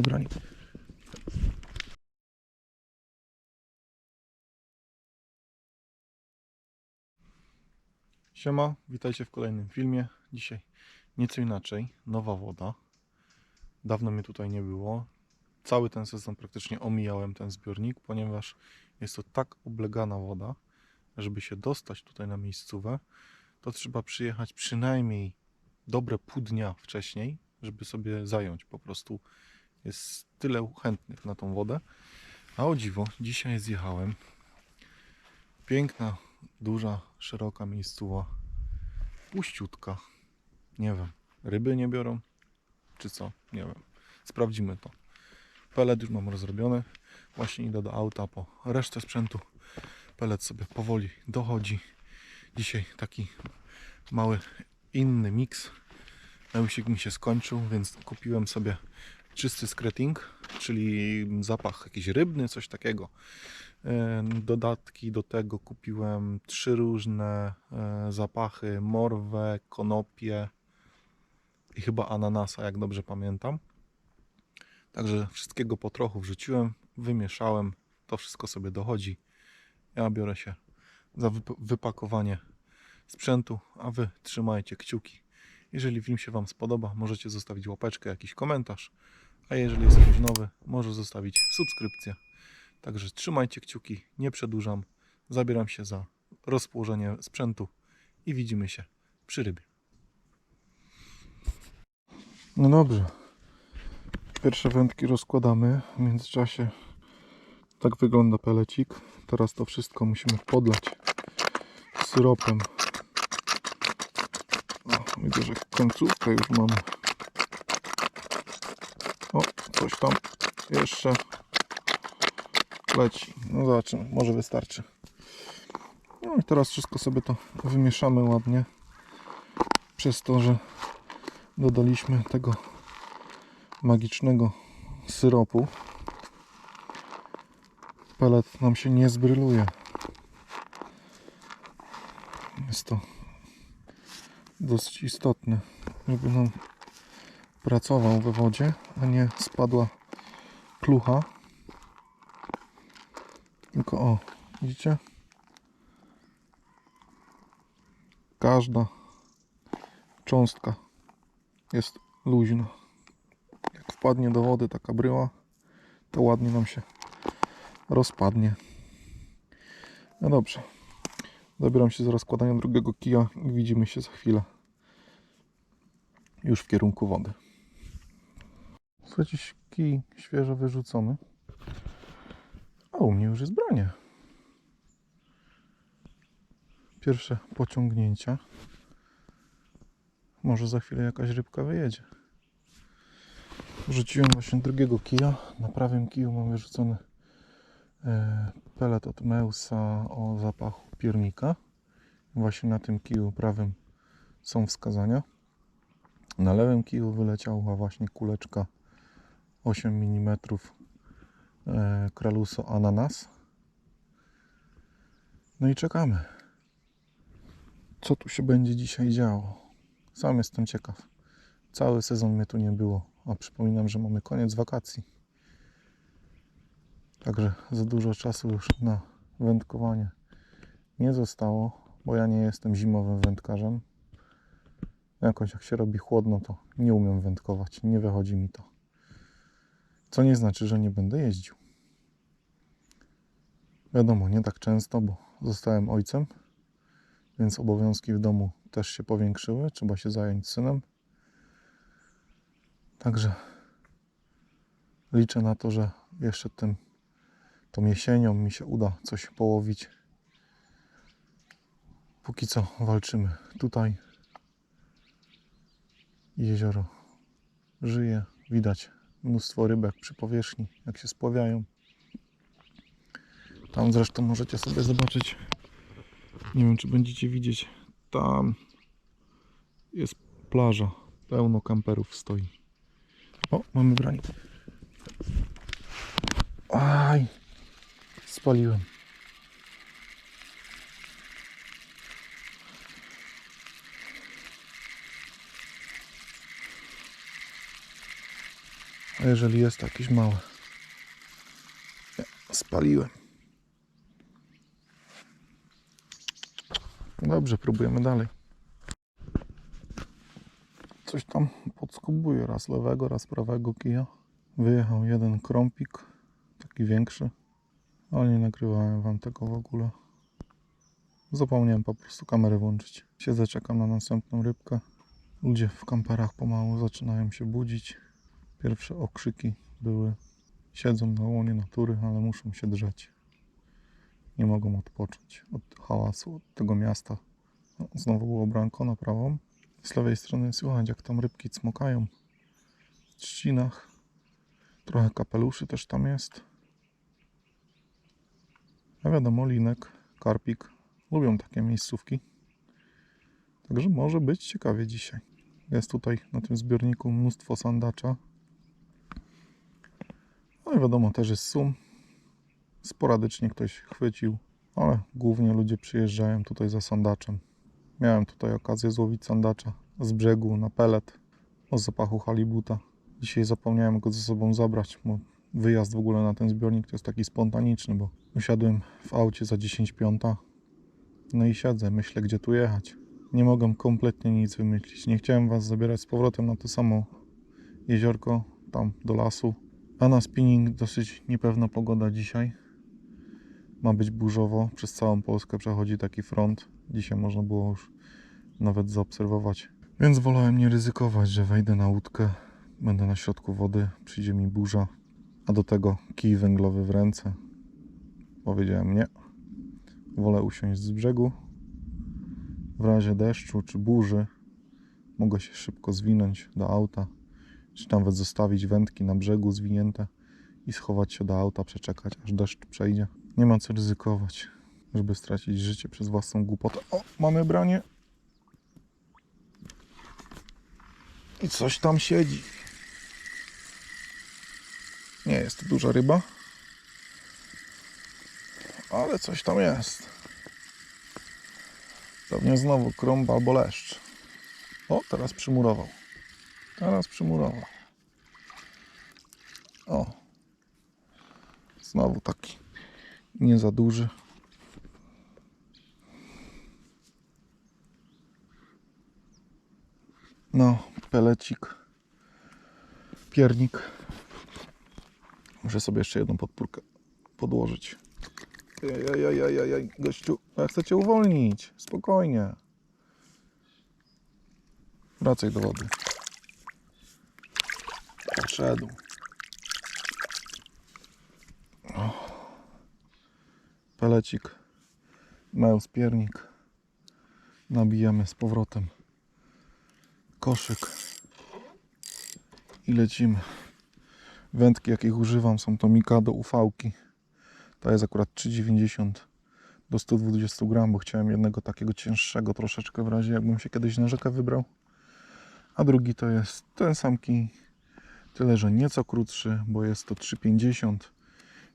broni. Siema, witajcie w kolejnym filmie. Dzisiaj nieco inaczej, nowa woda. Dawno mnie tutaj nie było. Cały ten sezon praktycznie omijałem ten zbiornik, ponieważ jest to tak oblegana woda, żeby się dostać tutaj na miejscówę, to trzeba przyjechać przynajmniej dobre pół dnia wcześniej, żeby sobie zająć po prostu. Jest tyle chętnych na tą wodę. A o dziwo, dzisiaj zjechałem. Piękna, duża, szeroka miejscowa. Puściutka. Nie wiem, ryby nie biorą, czy co? Nie wiem. Sprawdzimy to. Pelet już mam rozrobiony. Właśnie idę do auta po resztę sprzętu. Pelet sobie powoli dochodzi. Dzisiaj taki mały inny miks. Mełsik mi się skończył, więc kupiłem sobie czysty skreting, czyli zapach jakiś rybny, coś takiego. E, Dodatki do tego kupiłem trzy różne e, zapachy: morwę, konopie i chyba ananasa, jak dobrze pamiętam. Także wszystkiego po trochu wrzuciłem, wymieszałem. To wszystko sobie dochodzi. Ja biorę się za wyp- wypakowanie sprzętu, a wy trzymajcie kciuki. Jeżeli film się Wam spodoba, możecie zostawić łapeczkę, jakiś komentarz. A jeżeli jest ktoś nowy, może zostawić subskrypcję. Także trzymajcie kciuki, nie przedłużam. Zabieram się za rozpołożenie sprzętu i widzimy się przy rybie. No dobrze. Pierwsze wędki rozkładamy. W międzyczasie tak wygląda pelecik. Teraz to wszystko musimy podlać syropem. Widzę, że końcówkę już mamy. O, coś tam jeszcze leci. No zobaczymy, może wystarczy. No i teraz wszystko sobie to wymieszamy ładnie. Przez to, że dodaliśmy tego magicznego syropu. Pelet nam się nie zbryluje. Jest to dosyć istotne, żeby nam pracował we wodzie, a nie spadła klucha. Tylko o, widzicie? Każda cząstka jest luźna. Jak wpadnie do wody taka bryła, to ładnie nam się rozpadnie. No dobrze. Zabieram się za rozkładanie drugiego kija i widzimy się za chwilę. Już w kierunku wody. Słuchajcie, kij świeżo wyrzucony. A u mnie już jest branie. Pierwsze pociągnięcia. Może za chwilę jakaś rybka wyjedzie. Rzuciłem właśnie drugiego kija. Na prawym kiju mam wyrzucony e, pelet od Meusa o zapachu piernika. Właśnie na tym kiju prawym są wskazania. Na lewym kiju wyleciała właśnie kuleczka 8 mm e, Kraluso Ananas. No i czekamy. Co tu się będzie dzisiaj działo? Sam jestem ciekaw. Cały sezon mnie tu nie było, a przypominam, że mamy koniec wakacji. Także za dużo czasu już na wędkowanie nie zostało, bo ja nie jestem zimowym wędkarzem. Jakoś jak się robi chłodno, to nie umiem wędkować, nie wychodzi mi to. Co nie znaczy, że nie będę jeździł. Wiadomo, nie tak często, bo zostałem ojcem, więc obowiązki w domu też się powiększyły. Trzeba się zająć synem. Także liczę na to, że jeszcze tym, tą jesienią mi się uda coś połowić. Póki co walczymy tutaj. Jezioro żyje, widać mnóstwo rybek przy powierzchni, jak się spławiają. Tam zresztą możecie sobie zobaczyć, nie wiem czy będziecie widzieć, tam jest plaża, pełno kamperów stoi. O, mamy branie. Aj, spaliłem. A jeżeli jest to jakieś małe? Nie, spaliłem. Dobrze, próbujemy dalej. Coś tam podskubuje raz lewego, raz prawego kija. Wyjechał jeden krąpik, taki większy, ale nie nagrywałem wam tego w ogóle. Zapomniałem po prostu kamerę włączyć. Siedzę, czekam na następną rybkę. Ludzie w kamperach pomału zaczynają się budzić. Pierwsze okrzyki były siedzą na łonie natury, ale muszą się drzeć. Nie mogą odpocząć od hałasu, od tego miasta. No, Znowu było branko na prawą. Z lewej strony słychać, jak tam rybki cmokają w trzcinach. Trochę kapeluszy też tam jest. A wiadomo, linek, karpik lubią takie miejscówki. Także może być ciekawie dzisiaj. Jest tutaj na tym zbiorniku mnóstwo sandacza. No i wiadomo, też jest sum. Sporadycznie ktoś chwycił, ale głównie ludzie przyjeżdżają tutaj za sandaczem. Miałem tutaj okazję złowić sandacza z brzegu na pelet o zapachu halibuta. Dzisiaj zapomniałem go ze sobą zabrać, bo wyjazd w ogóle na ten zbiornik to jest taki spontaniczny, bo usiadłem w aucie za 10 piąta. No i siedzę, myślę gdzie tu jechać. Nie mogę kompletnie nic wymyślić. Nie chciałem was zabierać z powrotem na to samo jeziorko, tam do lasu. A na spinning dosyć niepewna pogoda dzisiaj. Ma być burzowo. Przez całą Polskę przechodzi taki front. Dzisiaj można było już nawet zaobserwować. Więc wolałem nie ryzykować, że wejdę na łódkę, będę na środku wody, przyjdzie mi burza, a do tego kij węglowy w ręce. Powiedziałem nie. Wolę usiąść z brzegu. W razie deszczu czy burzy mogę się szybko zwinąć do auta, czy nawet zostawić wędki na brzegu zwinięte i schować się do auta, przeczekać aż deszcz przejdzie. Nie ma co ryzykować, żeby stracić życie przez własną głupotę. O, mamy branie. I coś tam siedzi. Nie jest to duża ryba, ale coś tam jest. Pewnie znowu krąb albo leszcz. O, teraz przymurował. Teraz przymurował. O. Znowu taki nie za duży. No, pelecik. Piernik. Muszę sobie jeszcze jedną podpórkę podłożyć. Jajajajajaj, gościu, ja chcę cię uwolnić. Spokojnie. Wracaj do wody. Poszedł. O. Pelecik. Mały piernik. Nabijamy z powrotem. Koszyk. I lecimy. Wędki, jakich używam, są to Mikado ufałki. To jest akurat 3,90 do 120 gram, bo chciałem jednego takiego cięższego troszeczkę w razie jakbym się kiedyś na rzekę wybrał. A drugi to jest ten sam kij, tyle że nieco krótszy, bo jest to 3,50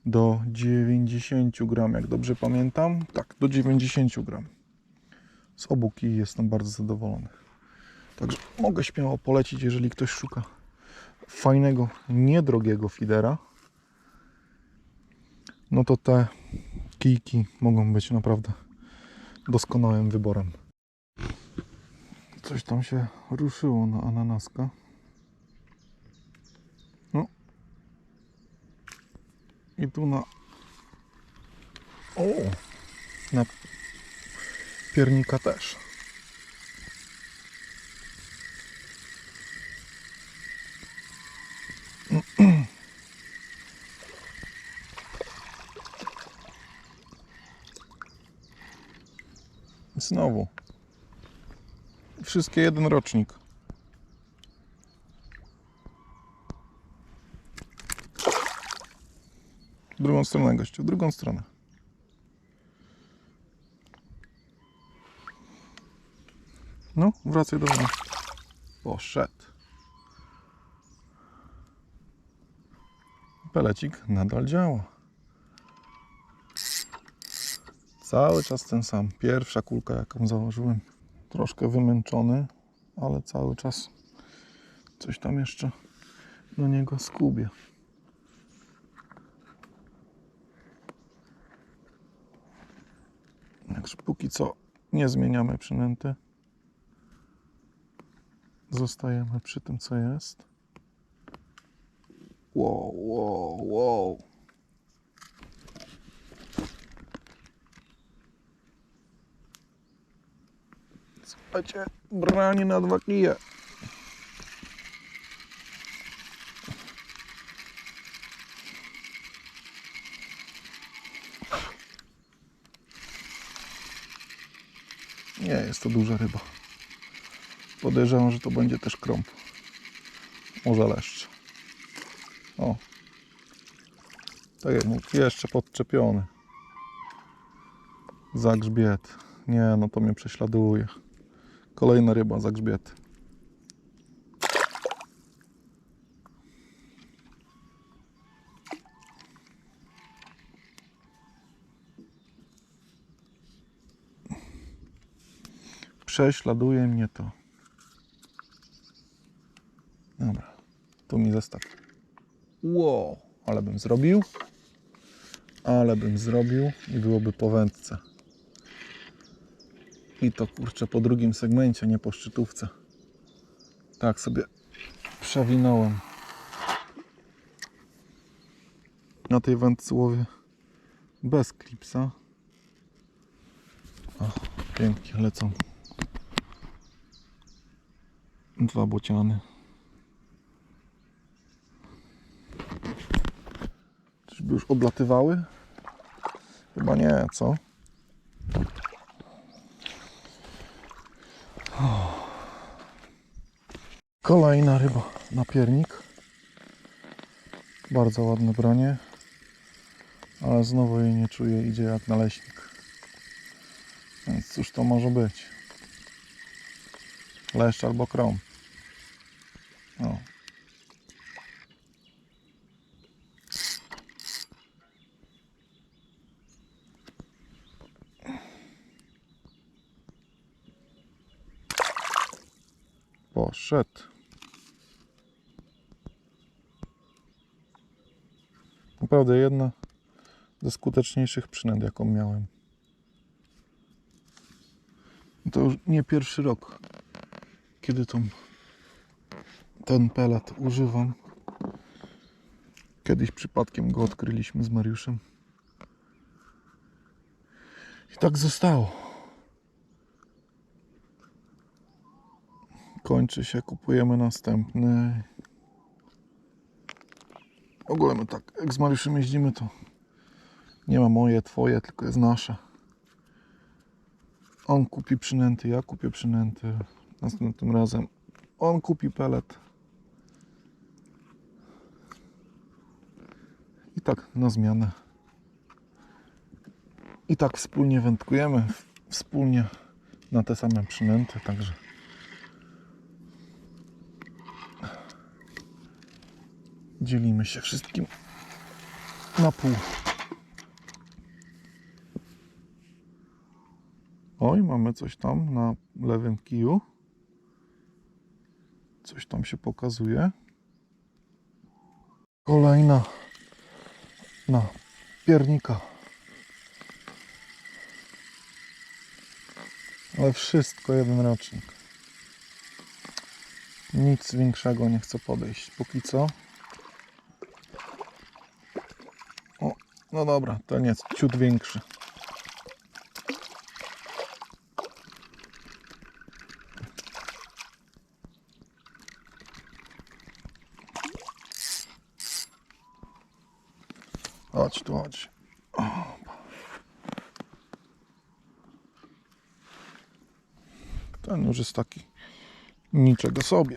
do 90 gram, jak dobrze pamiętam. Tak, do 90 gram. Z obu kij jestem bardzo zadowolony. Także mogę śmiało polecić, jeżeli ktoś szuka fajnego, niedrogiego fidera no to te kijki mogą być naprawdę doskonałym wyborem. Coś tam się ruszyło na ananaska. I tu na... O! Na piernika też. Znowu. Wszystkie jeden rocznik. Drugą stronę, gościu, drugą stronę. No, wracaj do mnie. Poszedł. Pelecik nadal działa. Cały czas ten sam. Pierwsza kulka, jaką założyłem. Troszkę wymęczony, ale cały czas coś tam jeszcze do niego skubie. Także póki co nie zmieniamy przynęty. Zostajemy przy tym, co jest. Wow, wow, wow. Słuchajcie, branie na dwa kije. Nie jest to duża ryba. Podejrzewam, że to będzie też krąb. Może leszcz. O. Tak jak mówię, jeszcze podczepiony. Za grzbiet. Nie, no to mnie prześladuje. Kolejna ryba za grzbiet. Prześladuje mnie to. Dobra, tu mi zestaw. Wow, ale bym zrobił. Ale bym zrobił i byłoby po wędce. I to kurczę po drugim segmencie, nie po szczytówce. Tak sobie przewinąłem. Na tej wędce łowię bez klipsa. O, pięknie lecą. Dwa bociany. Czyżby już odlatywały? Chyba nie, co? Kolejna ryba na piernik. Bardzo ładne branie. Ale znowu jej nie czuję, idzie jak naleśnik. Więc cóż to może być? Leszcz albo krom. O. Poszedł. Naprawdę jedna ze skuteczniejszych przynęt, jaką miałem. To już nie pierwszy rok, kiedy tą, ten pelet używam. Kiedyś przypadkiem go odkryliśmy z Mariuszem. I tak zostało. Kończy się, kupujemy następny. W ogóle my tak, jak z Mariuszem jeździmy, to nie ma moje, twoje, tylko jest nasze. On kupi przynęty, ja kupię przynęty. Następnym razem on kupi pelet. I tak na zmianę. I tak wspólnie wędkujemy, wspólnie na te same przynęty, także dzielimy się wszystkim na pół. Oj, mamy coś tam na lewym kiju. Coś tam się pokazuje. Kolejna na piernika. Ale wszystko jeden rocznik. Nic większego nie chcę podejść póki co. O, no dobra, ten jest ciut większy. Chodź tu, chodź. Ten już jest taki niczego sobie.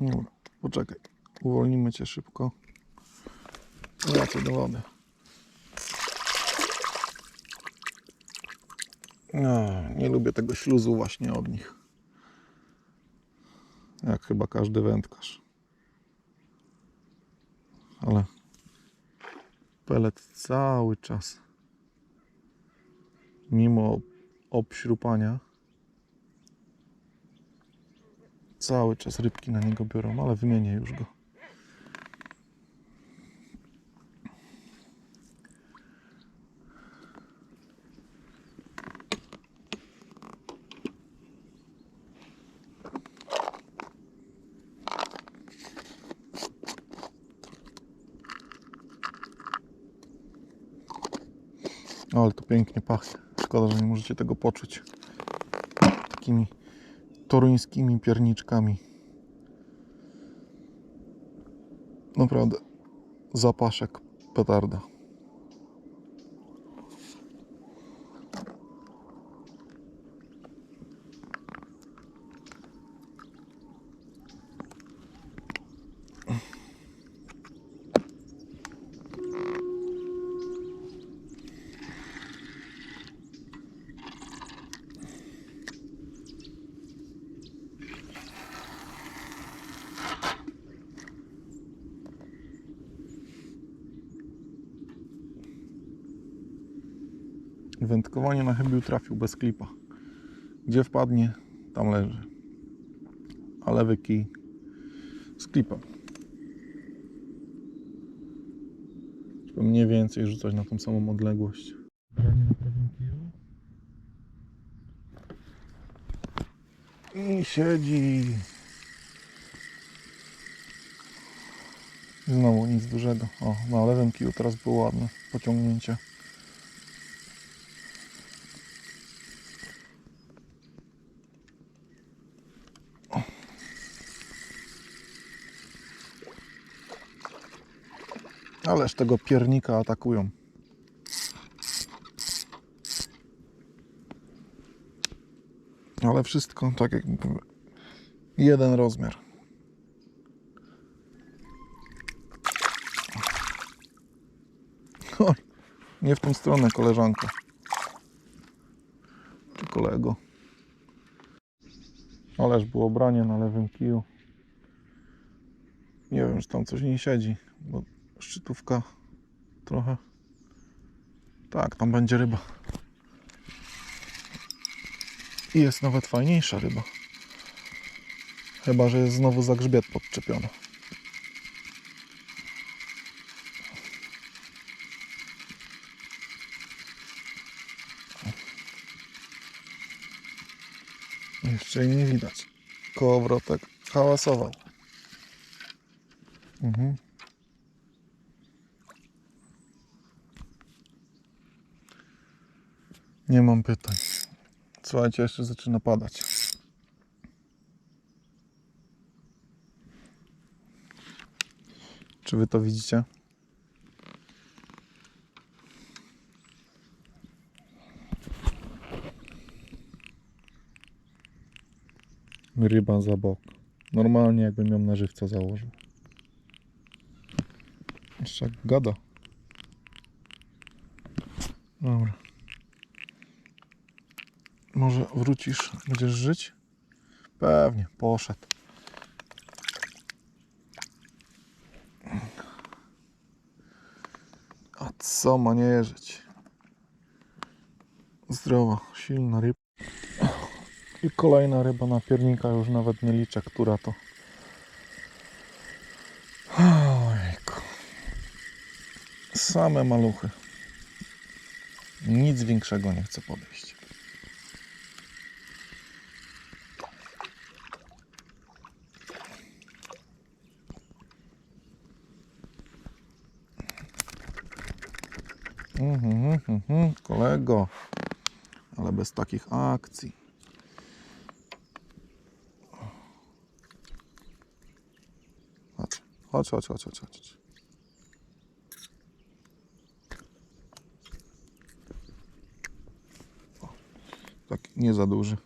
Dobra, poczekaj. Uwolnimy cię szybko. Lecę do wody. No, nie lubię tego śluzu właśnie od nich. Jak chyba każdy wędkarz. Ale pelet cały czas, mimo obśrupania, Cały czas rybki na niego biorą, ale wymienię już go. O, ale to pięknie pachnie. Szkoda, że nie możecie tego poczuć. Takimi toruńskimi pierniczkami. Naprawdę zapaszek petarda. Chybił trafił bez klipa. Gdzie wpadnie, tam leży. A lewy kij z klipem. Żeby mniej więcej rzucać na tą samą odległość. I siedzi. Znowu nic dużego. O, na lewym kiju teraz było ładne pociągnięcie. Ależ tego piernika atakują. Ale wszystko tak jak jeden rozmiar. Oj, nie w tą stronę, koleżanko. Czy kolego. Ależ było branie na lewym kiju. Nie wiem, czy tam coś nie siedzi, bo szczytówka trochę. Tak, tam będzie ryba. I jest nawet fajniejsza ryba. Chyba, że jest znowu za grzbiet podczepiona. Jeszcze jej nie widać. Kołowrotek hałasował. Mhm. Nie mam pytań. Słuchajcie, jeszcze zaczyna padać. Czy wy to widzicie? Ryba za bok. Normalnie jakbym ją na żywca założył. Jeszcze gada. Dobra. Może wrócisz, będziesz żyć? Pewnie, poszedł. A co ma nie żyć? Zdrowa, silna ryba. I kolejna ryba na piernika, już nawet nie liczę, która to. Ojku. Same maluchy. Nic większego nie chcę podejść. Mhm, mhm, mhm, kolego. Ale bez takich akcji. Chodź, chodź, chodź, chodź, chodź. chodź. Nie za duży.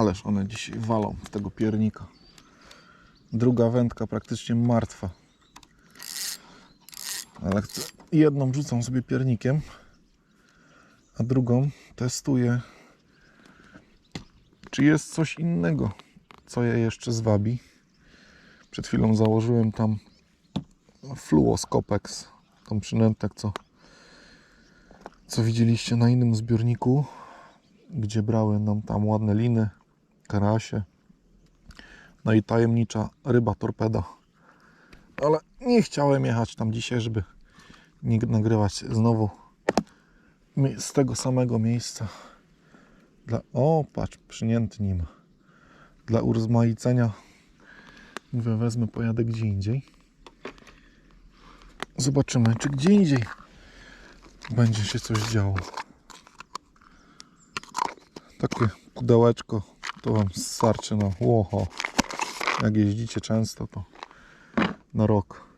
Ależ one dzisiaj walą w tego piernika. Druga wędka praktycznie martwa. Ale jedną rzucam sobie piernikiem, a drugą testuję, czy jest coś innego, co je jeszcze zwabi. Przed chwilą założyłem tam Fluoskopex. Tą przynętek, co, co widzieliście na innym zbiorniku, gdzie brały nam tam ładne liny, karasie. No i tajemnicza ryba torpeda. Ale nie chciałem jechać tam dzisiaj, żeby nie nagrywać znowu z tego samego miejsca. Dla... O, patrz, przynięty nim. Dla urozmaicenia mówię, wezmę, pojadę gdzie indziej. Zobaczymy, czy gdzie indziej będzie się coś działo. Takie pudełeczko to Wam starczy na łoho. Jak jeździcie często, to na rok.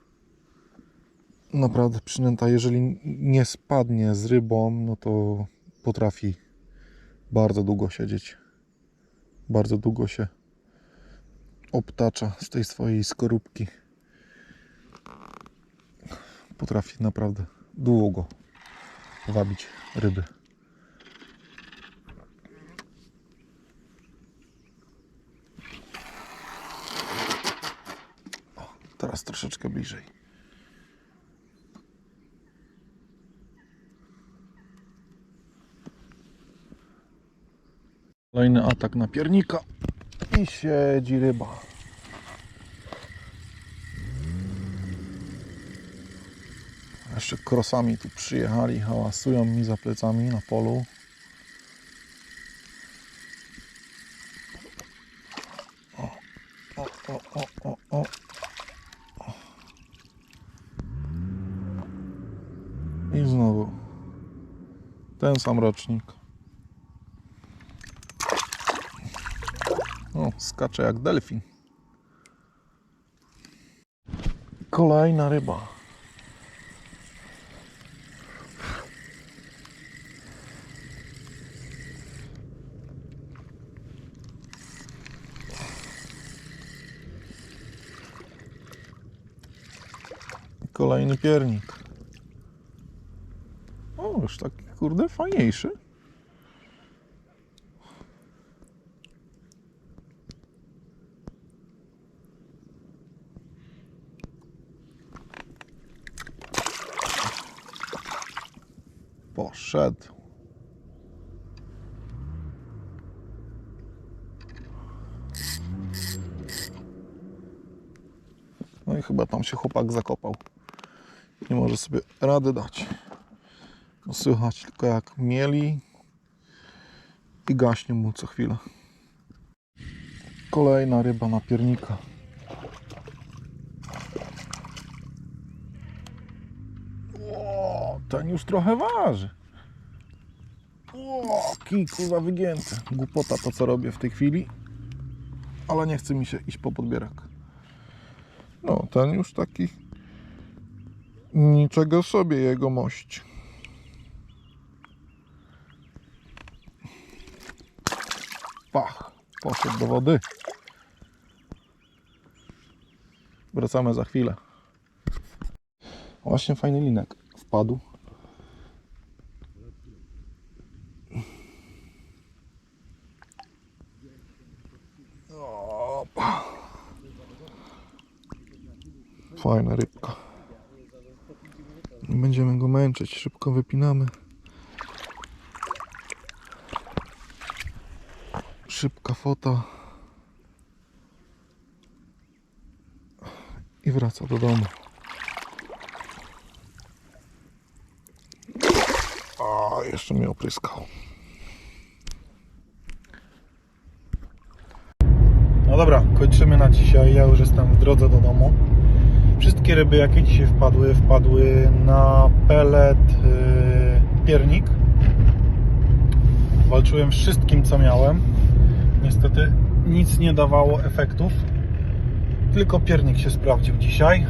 Naprawdę przynęta, jeżeli nie spadnie z rybą, no to potrafi bardzo długo siedzieć. Bardzo długo się obtacza z tej swojej skorupki. Potrafi naprawdę długo wabić ryby. O, troszeczkę bliżej. Kolejny atak na piernika i siedzi ryba. Jeszcze krosami tu przyjechali, hałasują mi za plecami na polu. O, o, o, o, o, o. I znowu ten sam rocznik. O, skacze jak delfin. Kolejna ryba. Kolejny piernik. O, już taki kurde fajniejszy. Poszedł. No i chyba tam się chłopak zakopał. Nie może sobie rady dać. Słychać tylko jak mieli i gaśnie mu co chwilę. Kolejna ryba na piernika. Ten już trochę waży. O, kij kurwa wygięty. Głupota to co robię w tej chwili. Ale nie chce mi się iść po podbierak. No, ten już taki niczego sobie jego mość. Pach, poszedł do wody. Wracamy za chwilę. Właśnie fajny linek wpadł. Opa. Fajna rybka. Nie będziemy go męczyć, szybko wypinamy. Fota. I wraca do domu. A, jeszcze mnie opryskał. No dobra, kończymy na dzisiaj. Ja już jestem w drodze do domu. Wszystkie ryby, jakie dzisiaj wpadły, wpadły na pelet yy, piernik. Walczyłem wszystkim, co miałem. Niestety nic nie dawało efektów. Tylko piernik się sprawdził dzisiaj.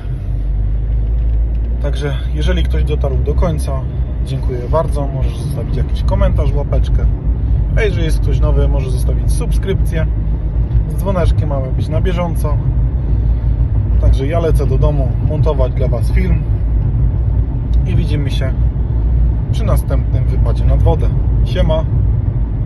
Także jeżeli ktoś dotarł do końca, dziękuję bardzo. Możesz zostawić jakiś komentarz, łapeczkę. A jeżeli jest ktoś nowy, może zostawić subskrypcję. Z dzwoneczkiem mamy być na bieżąco. Także ja lecę do domu montować dla Was film i widzimy się przy następnym wypadzie nad wodę. Siema!